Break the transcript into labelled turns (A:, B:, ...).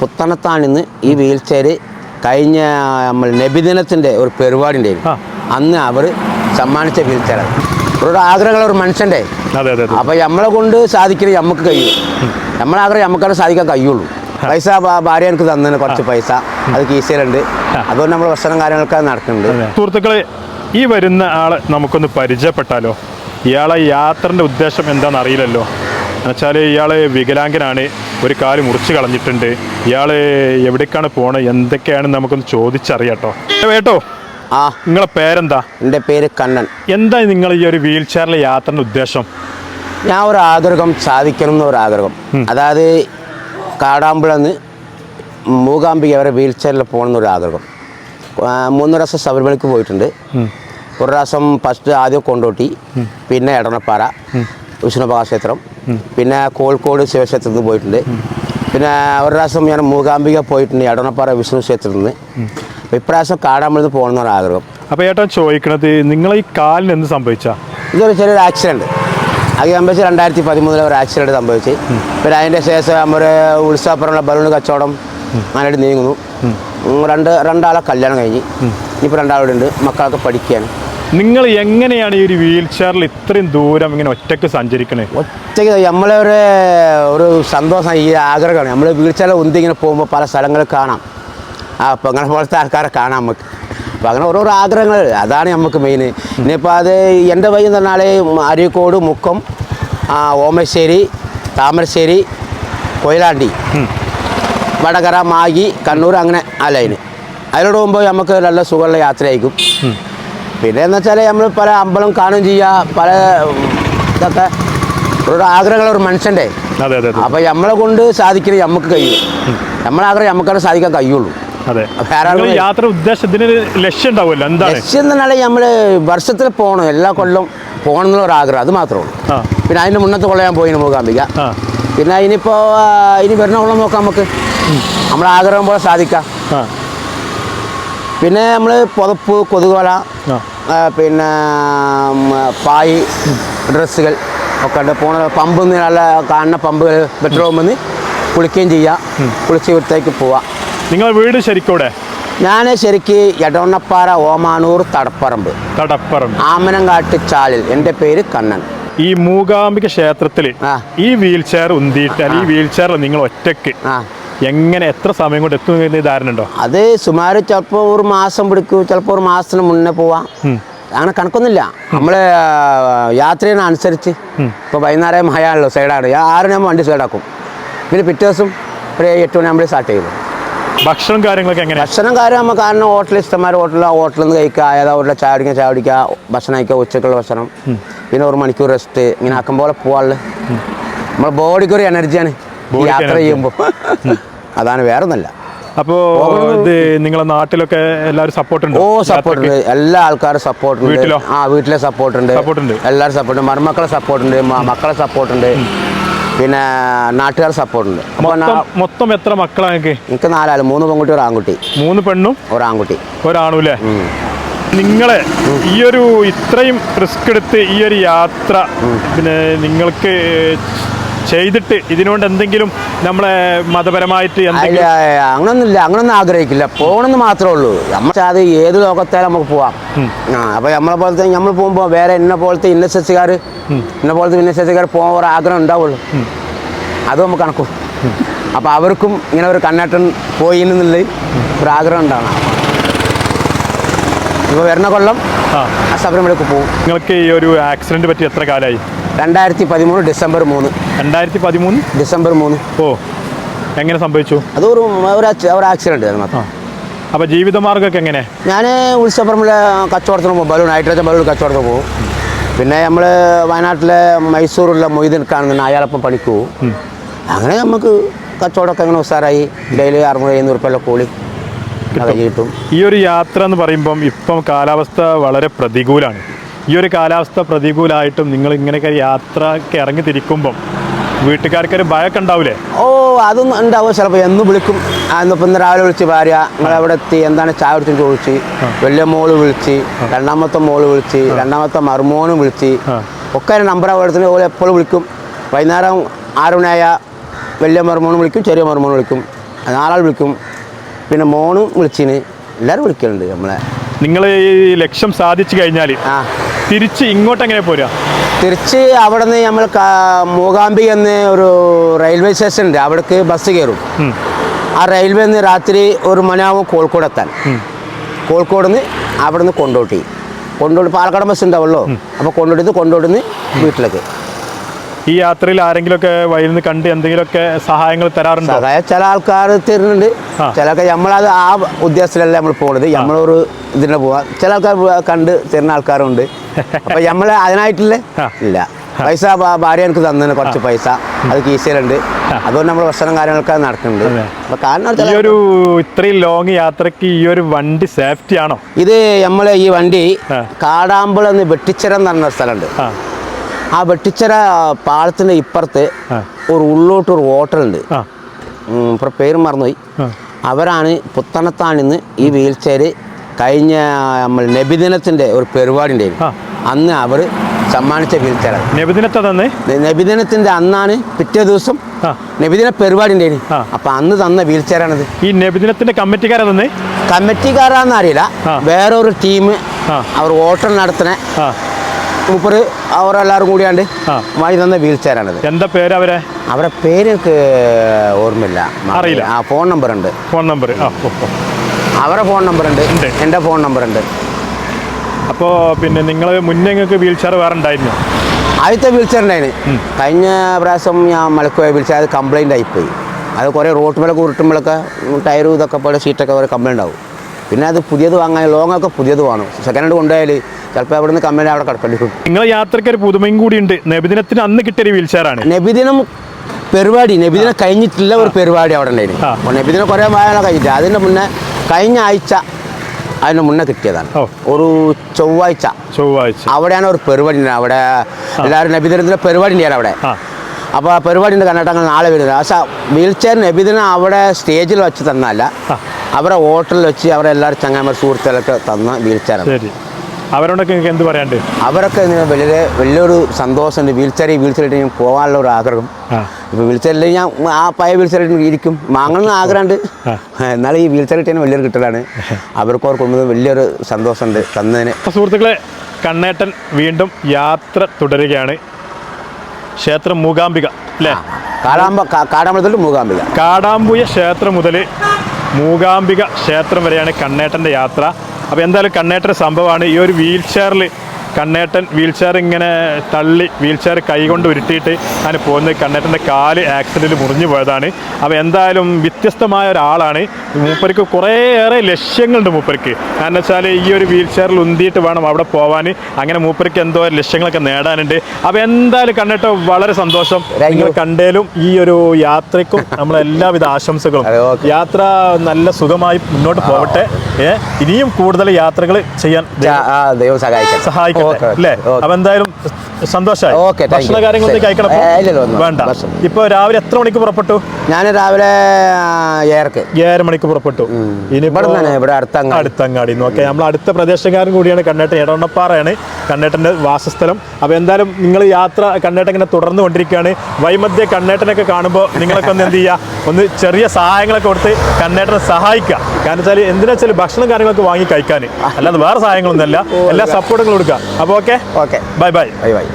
A: പുത്തനത്താണ് ഇന്ന് ഈ wheel chair കഴിഞ്ഞ നമ്മൾ നബിദിനത്തിന്റെ ഒരു പരിപാടി ഉണ്ടായിരുന്നു. അന്ന് അവർ സമ്മാനിച്ച വീൽ ചെയറാണ് ഒരു ആഗ്രഹങ്ങൾ ഒരു
B: മനുഷ്യന്റെ.
A: അപ്പോൾ നമ്മളെ കൊണ്ട് സാധിക്കണേ നമുക്ക് കഴിയും. നമ്മളെ ആഗ്രഹം നമുക്കത് സാധിക്കാൻ കഴിയുള്ളൂ. പൈസ ഭാര്യ എനിക്ക് തന്നെ കുറച്ച് പൈസ. അത് കീശയിലുണ്ട്. അതുകൊണ്ട് നമ്മൾ ഭക്ഷണം കാര്യങ്ങളൊക്കെ നടക്കുന്നുണ്ട്.
B: സുഹൃത്തുക്കളെ ഈ വരുന്ന ആളെ നമുക്കൊന്ന് പരിചയപ്പെട്ടാലോ? ഇയാളെ യാത്രന്റെ ഉദ്ദേശം എന്താണെന്ന് അറിയില്ലല്ലോ. എന്നുവെച്ചാൽ ഇയാൾ വികലാംഗനാണ്. ഒരു കാൽ മുറിച്ച് കളഞ്ഞിട്ടുണ്ട്. ഇയാൾ എവിടേക്കാണ് പോണത് എന്തൊക്കെയാണ് നമുക്കൊന്ന് ചോദിച്ചറിയാട്ടോ. വേട്ടോ
A: ആ.
B: നിങ്ങളെ പേരെന്താ?
A: എന്റെ പേര് കണ്ണൻ.
B: എന്താ നിങ്ങൾ ഈ ഒരു വീൽ ചെയറിലെ യാത്രയുടെ ഉദ്ദേശം?
A: ഞാൻ ഒരു ആഗ്രഹം സാധിക്കണം എന്നൊരു ആഗ്രഹം. അതായത് കാടാമ്പുഴന്ന് മൂകാംബിക വരെ വീൽ ചെയറിൽ പോകണം എന്നൊരു ആഗ്രഹം. മൂന്ന് പ്രാവശ്യം ശബരിമലയ്ക്ക് പോയിട്ടുണ്ട്. ഒരു പ്രാവശ്യം ഫസ്റ്റ് ആദ്യം കൊണ്ടോട്ടി പിന്നെ എടണപ്പാറ വിഷ്ണുഭഗ ക്ഷേത്രം പിന്നെ കോഴിക്കോട് ശിവക്ഷേത്രത്തിൽ നിന്ന് പോയിട്ടുണ്ട്. പിന്നെ ഒരു പ്രാവശ്യം ഞാൻ മൂകാംബിക പോയിട്ടുണ്ട് എടണപ്പാറ വിഷ്ണു ക്ഷേത്രത്തിൽ നിന്ന്. ഇപ്രാവശ്യം കാടാമ്പുഴന്ന് പോകണം എന്നൊരു ആഗ്രഹം.
B: അപ്പോൾ ഏട്ടാ ചോദിക്കണത് നിങ്ങൾ ഈ കാലിന് എന്ത് സംഭവിച്ചാ?
A: ഇതൊരു ചെറിയൊരു ആക്സിഡന്റ് അത് സംഭവിച്ച് രണ്ടായിരത്തി പതിമൂന്നിലെ ഒരു ആക്സിഡന്റ് സംഭവിച്ച്. പിന്നെ അതിന്റെ ശേഷം നമ്മൾ ഉത്സവപ്പുറമുള്ള ബലൂൺ കച്ചവടം അങ്ങനെയായിട്ട് നീങ്ങുന്നു. രണ്ട് രണ്ടാളെ കല്യാണം കഴിഞ്ഞ്. ഇനിയിപ്പോൾ രണ്ടാളുണ്ട് ഉണ്ട് മക്കളൊക്കെ പഠിക്കുകയാണ്
B: നിങ്ങൾ എങ്ങനെയാണ് ഈ ഒരു വീൽ ചെയറിൽ ഇത്രയും ദൂരം ഇങ്ങനെ ഒറ്റയ്ക്ക് സഞ്ചരിക്കണേ?
A: ഒറ്റയ്ക്ക് നമ്മളെ ഒരു ഒരു സന്തോഷം ഈ ആഗ്രഹമാണ്. നമ്മൾ വീൽ ഉന്തി ഇങ്ങനെ പോകുമ്പോൾ പല സ്ഥലങ്ങൾ കാണാം. ആ അപ്പം അങ്ങനെ പോലത്തെ ആൾക്കാരെ കാണാം നമുക്ക്. അപ്പം അങ്ങനെ ഓരോരോ ആഗ്രഹങ്ങൾ. അതാണ് നമുക്ക് മെയിൻ ഇനിയിപ്പോൾ അത് എന്റെ വഴി എന്ന് പറഞ്ഞാൽ അരീക്കോട് മുക്കം ഓമശ്ശേരി താമരശ്ശേരി കൊയിലാണ്ടി വടകര മാഗി കണ്ണൂർ അങ്ങനെ ആ ലൈന് അതിലൂടെ പോകുമ്പോൾ നമുക്ക് നല്ല സുഖമുള്ള യാത്രയായിരിക്കും. പിന്നെ എന്ന് വെച്ചാൽ നമ്മൾ പല അമ്പലം കാണുകയും ചെയ്യുക പല ഇതൊക്കെ ഒരു ആഗ്രഹങ്ങൾ ഒരു
B: മനുഷ്യന്റെ.
A: അപ്പോൾ നമ്മളെ കൊണ്ട് സാധിക്കണേ നമുക്ക് കഴിയും. നമ്മളെ ആഗ്രഹം നമുക്കത് സാധിക്കാൻ കഴിയുള്ളൂ.
B: യാത്ര ഉദ്ദേശത്തിന് ലക്ഷ്യം ഉണ്ടാവുമല്ലോ എന്താണ്?
A: ലക്ഷ്യം എന്ന് നമ്മൾ വർഷത്തിൽ പോകണം എല്ലാ കൊല്ലം പോകണം എന്നുള്ള ഒരു ആഗ്രഹം അത് മാത്രമേ ഉള്ളൂ. പിന്നെ അതിന്റെ മുന്നത്തെ കൊല്ലം ഞാൻ പോയി മൂകാംബിക പിന്നെ ഇനിയിപ്പോൾ ഇനി വരുന്ന കൊല്ലം നോക്കാം നമുക്ക്. നമ്മളെ ആഗ്രഹം പോലെ സാധിക്കാം. പിന്നെ നമ്മൾ പുതപ്പ്
B: ആ,
A: പിന്നെ പായി ഡ്രസ്സുകൾ ഒക്കെ ഉണ്ട്. പോണ പമ്പ് നല്ല കാണുന്ന പമ്പുകൾ പെട്രോൾ നിന്ന് കുളിക്കുകയും ചെയ്യാം. കുളിച്ച് വീട്ടിലേക്ക് പോവാം.
B: നിങ്ങൾ വീട് ശരിക്കൂടെ?
A: ഞാൻ ശരിക്ക് എടവണ്ണപ്പാറ ഓമാനൂർ തടപ്പറമ്പ്.
B: തടപ്പറമ്പ്.
A: ആമനങ്കാട്ട് ചാലിൽ. എന്റെ പേര് കണ്ണൻ.
B: ഈ മൂകാംബിക ക്ഷേത്രത്തിൽ ഈ വീൽ ചെയർ ഉന്തിയിട്ട് ഈ വീൽ ചെയറിൽ നിങ്ങൾ ഒറ്റയ്ക്ക്
A: ആ.
B: എങ്ങനെ എത്ര സമയം കൊണ്ട് എത്തും ധാരണ ഉണ്ടോ?
A: അത് സുമാര് ചിലപ്പോൾ ഒരു മാസം പിടിക്കും ചിലപ്പോൾ ഒരു മാസത്തിന് മുന്നേ പോവാം. അങ്ങനെ കണക്കൊന്നുമില്ല. നമ്മൾ അനുസരിച്ച് ഇപ്പോൾ വൈകുന്നേരം ഹയാണല്ലോ സൈഡാണ്. ആറിനാകുമ്പോൾ വണ്ടി സൈഡാക്കും. പിന്നെ പിറ്റേ ദിവസം ഒരു എട്ട് മണിയാകുമ്പോൾ സ്റ്റാർട്ട് ചെയ്തു
B: ഭക്ഷണം കാര്യങ്ങളൊക്കെ എങ്ങനെ
A: ഭക്ഷണം കാര്യം നമുക്ക് കാരണം ഹോട്ടലിൽ ഇഷ്ടംമാർ ഹോട്ടലിൽ ഹോട്ടലിൽ നിന്ന് കഴിക്കുക ഏതാ ഹോട്ടലിൽ ചായ കുടിക്കുക ചായ കുടിക്കുക ഭക്ഷണം കഴിക്കുക ഉച്ചക്കുള്ള ഭക്ഷണം. പിന്നെ ഒരു മണിക്കൂർ റെസ്റ്റ് ഇങ്ങനെ ആക്കുമ്പോൾ പോവാൾ നമ്മുടെ ബോഡിക്ക് ഒരു എനർജിയാണ് യാത്ര. ചെയ്യുമ്പോൾ അതാണ് വേറെ ഒന്നല്ല
B: അപ്പോൾ ഇത് നിങ്ങളെ നാട്ടിലൊക്കെ എല്ലാവരും സപ്പോർട്ട് ഉണ്ട്
A: ഓ സപ്പോർട്ട് ഉണ്ട് എല്ലാ ആൾക്കാരും സപ്പോർട്ട് ഉണ്ട്? ആ വീട്ടിലെ സപ്പോർട്ട് ഉണ്ട്
B: സപ്പോർട്ട് ഉണ്ട്.
A: എല്ലാവരും സപ്പോർട്ട് ഉണ്ട് മരുമക്കളെ സപ്പോർട്ട് ഉണ്ട് മക്കളെ സപ്പോർട്ട് ഉണ്ട് പിന്നെ നാട്ടുകാർ സപ്പോർട്ട് ഉണ്ട്
B: മൊത്തം എത്ര മക്കളാ നിങ്ങൾക്ക്
A: എനിക്ക് നാലാൾ. മൂന്ന് പെൺകുട്ടി ഒരു ആൺകുട്ടി.
B: മൂന്ന് പെണ്ണും
A: ഒരു ആൺകുട്ടി
B: ഒരാണും അല്ലേ നിങ്ങളെ ഈ ഒരു ഇത്രയും റിസ്ക് എടുത്ത് ഈ ഒരു യാത്ര പിന്നെ നിങ്ങൾക്ക് ചെയ്തിട്ട് ഇതിനോണ്ട് എന്തെങ്കിലും നമ്മളെ മതപരമായിട്ട് എന്തെങ്കിലും
A: അങ്ങനൊന്നുമില്ല അങ്ങനൊന്നും ആഗ്രഹിക്കില്ല. പോകണമെന്ന് മാത്രമേ ഉള്ളൂ. നമ്മൾ അത് ഏത് ലോകത്തായാലും നമുക്ക് പോവാം. ആ അപ്പോൾ നമ്മളെ പോലത്തെ നമ്മൾ പോകുമ്പോൾ വേറെ എന്നെ പോലത്തെ ഇന്നസെസ്സുകാർ എന്നെ പോലത്തെ ഇന്നസെസ്സുകാർ പോകാൻ ഒരു ആഗ്രഹം ഉണ്ടാവുള്ളൂ. അത് നമുക്ക് കണക്കും. അപ്പോൾ അവർക്കും ഇങ്ങനെ ഒരു കണ്ണേട്ടൻ പോയി എന്നുള്ള ഒരു ആഗ്രഹം ഉണ്ടാവണം. ഇപ്പോൾ വരുന്ന കൊല്ലം
B: ആ.
A: ആ പോകും
B: നിങ്ങൾക്ക് ഈ ഒരു ആക്സിഡന്റ് പറ്റി എത്ര കാലമായി
A: രണ്ടായിരത്തി പതിമൂന്ന് ഡിസംബർ മൂന്ന്.
B: രണ്ടായിരത്തി പതിമൂന്ന്
A: ഡിസംബർ മൂന്ന്.
B: ഓ എങ്ങനെ സംഭവിച്ചു?
A: അത് ഒരു ആക്സിഡന്റ് മാത്രം
B: അപ്പോൾ ജീവിതമാർഗമൊക്കെ എങ്ങനെ?
A: ഞാൻ ഉത്സവപ്പറമ്പിലെ കച്ചവടത്തിന് പോകും. ബലൂൺ ഹൈഡ്രജൻ ബലൂൺ കച്ചവടത്തിന് പോകും. പിന്നെ നമ്മൾ വയനാട്ടിലെ മൈസൂറിലെ മൊയ്തീൻ കാണുന്ന അയാളപ്പം പണിക്ക് പോകും. അങ്ങനെ നമുക്ക് കച്ചവടമൊക്കെ എങ്ങനെ ഉസാറായി. ഡെയിലി അറുന്നൂറ് എഴുന്നൂറ് രൂപയുള്ള കൂളി കിട്ടും.
B: ഈ ഒരു യാത്ര എന്ന് പറയുമ്പം ഇപ്പം കാലാവസ്ഥ വളരെ പ്രതികൂലമാണ് ഈ ഒരു കാലാവസ്ഥ പ്രതികൂലമായിട്ടും നിങ്ങൾ ഇങ്ങനെയൊക്കെ യാത്രയ്ക്ക് ഇറങ്ങി തിരിക്കുമ്പം വീട്ടുകാർക്ക് ഒരു ഭയമൊക്കെ ഉണ്ടാവില്ലേ
A: ഓ അതൊന്നും ഉണ്ടാവും ചിലപ്പോൾ എന്ന് വിളിക്കും. ആ, ഇന്നിപ്പോൾ ഇന്ന് രാവിലെ വിളിച്ച് ഭാര്യ നിങ്ങളെവിടെ എത്തി എന്താണ് ചായ ചോദിച്ചു. ചോദിച്ച് വലിയ മോൾ വിളിച്ച് രണ്ടാമത്തെ മോൾ വിളിച്ച് രണ്ടാമത്തെ മറുമോനും വിളിച്ച്. ഒക്കെ നമ്പർ എടുത്തിന് ഓൾ എപ്പോഴും വിളിക്കും. വൈകുന്നേരം ആറുമണിയായ വലിയ മർമോണും വിളിക്കും ചെറിയ മർമോണും വിളിക്കും. നാലാൾ വിളിക്കും. പിന്നെ മോണും വിളിച്ചിന്. എല്ലാവരും വിളിക്കലുണ്ട് നമ്മളെ.
B: നിങ്ങൾ ഈ ലക്ഷ്യം സാധിച്ചു കഴിഞ്ഞാൽ
A: ആ.
B: തിരിച്ച് ഇങ്ങോട്ട് എങ്ങനെ പോരാ
A: തിരിച്ച് അവിടെ നിന്ന് നമ്മൾ മൂകാംബി എന്ന് ഒരു റെയിൽവേ സ്റ്റേഷൻ ഉണ്ട് അവിടേക്ക് ബസ് കയറും. ആ റെയിൽവേ നിന്ന് രാത്രി ഒരു മണിയാവും കോഴിക്കോട് എത്താൻ. കോഴിക്കോട് നിന്ന് അവിടെ നിന്ന് കൊണ്ടോട്ടി. കൊണ്ടോട്ട് പാലക്കാട് ബസ് ഉണ്ടാവുള്ളൂ അപ്പോൾ കൊണ്ടോട്ടിന്ന് കൊണ്ടോട്ടിന്ന് വീട്ടിലേക്ക്.
B: ഈ യാത്രയിൽ ആരെങ്കിലുമൊക്കെ വഴിയിൽ നിന്ന് കണ്ട് എന്തെങ്കിലുമൊക്കെ സഹായങ്ങൾ തരാറുണ്ട്?
A: സഹായം ചില ആൾക്കാർ തരുന്നുണ്ട്. ചിലൊക്കെ നമ്മളത് ആ ഉദ്ദേശത്തിലല്ല നമ്മൾ പോകുന്നത് നമ്മളൊരു ഇതിനെ പോവാ. ചില ആൾക്കാർ കണ്ട് തരുന്ന ആൾക്കാരുണ്ട്. അപ്പൊ നമ്മൾ അതിനായിട്ടില്ല? ഇല്ല. പൈസ ഭാര്യ എനിക്ക് തന്നെ കുറച്ച് പൈസ. അത് കീശയിലുണ്ട്. അതുകൊണ്ട് നമ്മൾ ഭക്ഷണം കാര്യങ്ങളൊക്കെ നടക്കുന്നുണ്ട്. അപ്പൊ കാരണം
B: ഈ ഒരു ഇത്രയും ലോങ് യാത്രയ്ക്ക് ഈ ഒരു വണ്ടി സേഫ്റ്റി ആണോ
A: ഇത് നമ്മളെ ഈ വണ്ടി
B: കാടാമ്പുളെന്ന്
A: വെട്ടിച്ചിരം തന്ന വെട്ടിച്ചിറ എന്ന് പറഞ്ഞ സ്ഥലമുണ്ട്.
B: ആ
A: വെട്ടിച്ചര വെട്ടിച്ചിറ പാളത്തിന്റെ ഇപ്പുറത്ത് ഒരു ഉള്ളോട്ട് ഒരു ഹോട്ടലുണ്ട്. ഇപ്പൊ പേര് മറന്നുപോയി. അവരാണ് പുത്തനത്താണിന്ന് ഈ വീൽ ചെയർ കഴിഞ്ഞ നമ്മൾ നബിദിനത്തിന്റെ ഒരു പരിപാടി ഉണ്ടായിരുന്നു. അന്ന് അവർ സമ്മാനിച്ച വീൽ
B: ചെയർ
A: നബിദിനത്തിന്റെ അന്നാണ് പിറ്റേ ദിവസം നബിദിന പരിപാടി ഉണ്ടായിരുന്നു.
B: ആ.
A: അന്ന് തന്ന വീൽ ചെയറാണിത്
B: ഈ നബിദിനത്തിന്റെ കമ്മിറ്റിക്കാരെ തന്നെ
A: കമ്മിറ്റിക്കാരാന്ന് അറിയില്ല
B: ആ.
A: വേറൊരു ടീം അവർ ഹോട്ടൽ നടത്തുന്ന
B: ആ
A: മൂപ്പര് അവരെല്ലാവരും കൂടിയാണ്ട്. വാങ്ങി തന്ന വീൽ ചെയറാണിത്
B: എന്താ പേര് അവരെ?
A: അവരുടെ പേര് എനിക്ക് ഓർമ്മയില്ല.
B: അറിയില്ല.
A: ആ ഫോൺ നമ്പർ ഉണ്ട്.
B: Phone number.
A: അവരുടെ ഫോൺ നമ്പർ ഉണ്ട്. എന്റെ ഫോൺ നമ്പർ ഉണ്ട്.
B: അപ്പോൾ പിന്നെ നിങ്ങൾ മുന്നേ നിങ്ങൾക്ക് വീൽ ചെയർ വേറെ ഉണ്ടായിരുന്നു?
A: ആദ്യത്തെ വീൽചെയർ ഉണ്ടായിരുന്നു കഴിഞ്ഞ പ്രാവശ്യം ഞാൻ മലക്കുപോയ വീൽചെയർ അത് കംപ്ലൈന്റ് ആയിപ്പോയി അത് കുറേ റോട്ട് മേലൊക്കെ ഉരുട്ടുമ്പോഴൊക്കെ ടയർ ഇതൊക്കെ പോലെ ഷീറ്റൊക്കെ കുറേ കംപ്ലൈന്റ് ആവും. പിന്നെ അത് പുതിയത് വാങ്ങാൻ ലോങ് ഒക്കെ പുതിയത് വേണം സെക്കൻഡ് ഹാൻഡ് കൊണ്ടുപോയാൽ ചിലപ്പോൾ അവിടെ നിന്ന് കമ്പനി അവിടെ കിടക്കേണ്ടി വരും.
B: നിങ്ങൾ യാത്രയ്ക്ക് ഒരു പുതുമയും കൂടി ഉണ്ട്. നബിദിനത്തിന് അന്ന് കിട്ടിയ വീൽ ചെയർ ആണ്.
A: നബിദിനം പരിപാടി നബിദിനം കഴിഞ്ഞിട്ടില്ല ഒരു പരിപാടി അവിടെ ഉണ്ടായിരുന്നു. അപ്പോൾ നബിദിനം കുറേ വായന കഴിഞ്ഞിട്ട് അതിന്റെ മുന്നേ കഴിഞ്ഞ ആഴ്ച അതിന് മുന്നേ കിട്ടിയതാണ്. ഒരു ചൊവ്വാഴ്ച.
B: ചൊവ്വാഴ്ച.
A: അവിടെയാണ് ഒരു പരിപാടി അവിടെ എല്ലാവരും നബിദിനത്തിന്റെ പരിപാടി ഉണ്ടായിരുന്നു അവിടെ. അപ്പോൾ ആ പരിപാടിന്റെ കണ്ടിട്ട് നാളെ വരുന്നത്. പക്ഷേ വീൽ ചെയർ നബിദിനം അവിടെ സ്റ്റേജിൽ വെച്ച് തന്നല്ല. അവരെ ഹോട്ടലിൽ വെച്ച് അവരെ എല്ലാവരും ചങ്ങാമർ സുഹൃത്തുക്കളൊക്കെ തന്ന വീൽ ചെയറാണ്
B: ശരി. അവരോടൊക്കെ നിങ്ങൾക്ക് എന്ത് പറയാണ്ട്
A: അവരൊക്കെ വലിയ വലിയൊരു സന്തോഷമുണ്ട്. വീൽ ചെയർ വീൽ ചെയറിട്ട് ഞാൻ പോകാനുള്ള ഒരു ആഗ്രഹം.
B: ഇപ്പൊ
A: ഇപ്പോൾ വീൽ ചെയറിൽ ഞാൻ ആ പഴയ വീൽ ചെയറിൽ ഇരിക്കും. വാങ്ങണമെന്ന് ആഗ്രഹമുണ്ട്. എന്നാലും ഈ വീൽ ചെയർ വലിയൊരു കിട്ടലാണ്. അവർക്ക് അവർക്ക് വലിയൊരു സന്തോഷമുണ്ട് തന്നതിന്.
B: സുഹൃത്തുക്കളെ കണ്ണേട്ടൻ വീണ്ടും യാത്ര തുടരുകയാണ്. ക്ഷേത്രം മൂകാംബിക അല്ലേ?
A: കാടാമ്പ കാടാമ്പലത്തിൽ മൂകാംബിക.
B: കാടാമ്പുയ ക്ഷേത്രം മുതൽ മൂകാംബിക ക്ഷേത്രം വരെയാണ് കണ്ണേട്ടന്റെ യാത്ര. അപ്പോൾ എന്തായാലും കണ്ണേട്ടന്റെ സംഭവമാണ് ഈ ഒരു വീൽ ചെയറിൽ കണ്ണേട്ടൻ വീൽ ചെയർ ഇങ്ങനെ തള്ളി വീൽ ചെയർ കൈകൊണ്ട് ഉരുട്ടിയിട്ട് അങ്ങനെ പോകുന്നത് കണ്ണേട്ടന്റെ കാൽ ആക്സിഡന്റിൽ മുറിഞ്ഞു പോയതാണ്. അപ്പോൾ എന്തായാലും വ്യത്യസ്തമായ ഒരാളാണ്. മൂപ്പർക്ക് കുറേയേറെ ലക്ഷ്യങ്ങളുണ്ട് മൂപ്പർക്ക്. കാരണം വെച്ചാൽ ഈ ഒരു വീൽ ചെയറിൽ ഉന്തിയിട്ട് വേണം അവിടെ പോകാൻ അങ്ങനെ മൂപ്പർക്ക് എന്തോ ലക്ഷ്യങ്ങളൊക്കെ നേടാനുണ്ട്. അപ്പോൾ എന്തായാലും കണ്ണേട്ട വളരെ സന്തോഷം. നിങ്ങൾ കണ്ടേലും ഈ ഒരു യാത്രയ്ക്കും നമ്മളെല്ലാവിധ ആശംസകളും. യാത്ര നല്ല സുഖമായി മുന്നോട്ട് പോകട്ടെ ഇനിയും കൂടുതൽ യാത്രകൾ ചെയ്യാൻ
A: ദൈവം സഹായിക്കട്ടെ. ഓക്കെ,
B: അല്ലേ. അപ്പൊ എന്തായാലും സന്തോഷമായി
A: ഓക്കെ.
B: ഭക്ഷണ കാര്യങ്ങളൊന്നും
A: ശരി.
B: കഴിക്കണം വേണ്ട. ഇപ്പൊ രാവിലെ എത്ര മണിക്ക് പുറപ്പെട്ടു?
A: ഞാൻ രാവിലെ ഏർക്ക്
B: ഏഴര മണിക്ക് പുറപ്പെട്ടു.
A: ഇനി ഇവിടെ അടുത്തങ്ങ്
B: അടുത്തങ്ങാടി. നോക്കെ നമ്മൾ അടുത്ത പ്രദേശക്കാരൻ കൂടിയാണ് കണ്ണേട്ടൻ. എടവണ്ണപ്പാറയാണ് കണ്ണേട്ടന്റെ വാസസ്ഥലം. അപ്പോൾ എന്തായാലും നിങ്ങൾ യാത്ര കണ്ണേട്ടൻ ഇങ്ങനെ തുടർന്നു കൊണ്ടിരിക്കുകയാണ്. വൈമധ്യ കണ്ണേട്ടനൊക്കെ കാണുമ്പോൾ നിങ്ങളൊക്കെ ഒന്ന് എന്ത് ചെയ്യുക ഒന്ന് ചെറിയ സഹായങ്ങളൊക്കെ കൊടുത്ത് കണ്ണേട്ടനെ സഹായിക്കുക. കാരണം വെച്ചാൽ എന്തിനാ വെച്ചാൽ ഭക്ഷണം കാര്യങ്ങളൊക്കെ വാങ്ങി കഴിക്കാൻ അല്ലാതെ വേറെ സഹായങ്ങളൊന്നുമല്ല. എല്ലാ സപ്പോർട്ടുകളും കൊടുക്കുക. അപ്പോൾ okay
A: okay
B: bye bye
A: bye bye